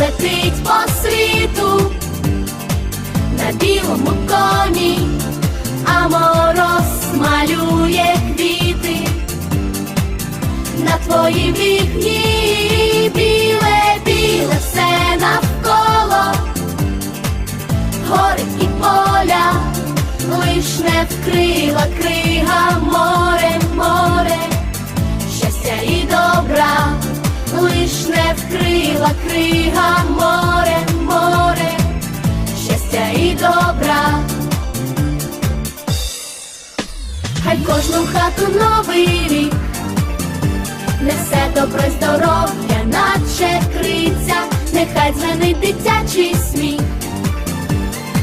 летить по світу. На білому коні, а мороз малює квіти. На твоїй вікні, біле, біле все навколо, гори і поля, лиш не вкрила крига море, море, крига море, море, щастя і добра. Хай кожну хату новий рік несе добро й здоров'я, наче криця, нехай дзвенить дитячий сміх,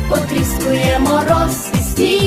потріскує мороз і сніг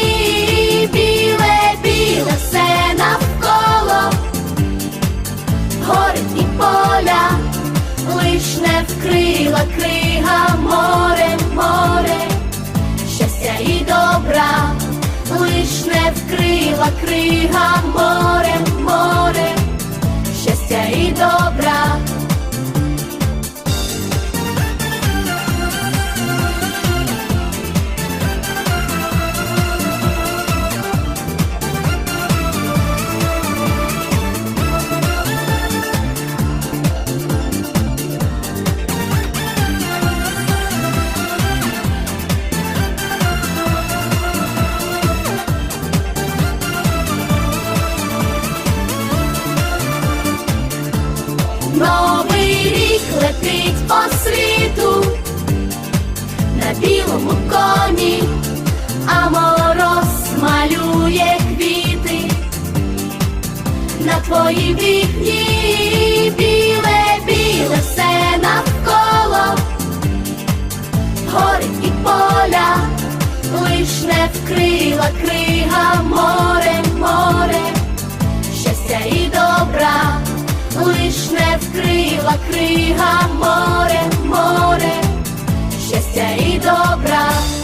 крига море, щастя і добра, лиш не крига море, море летить по світу на білому коні, а мороз малює квіти на твоїй вікні, біле, біле все навколо, гори і поля, лиш не вкрила крига море, біла крига, море, море, щастя і добра.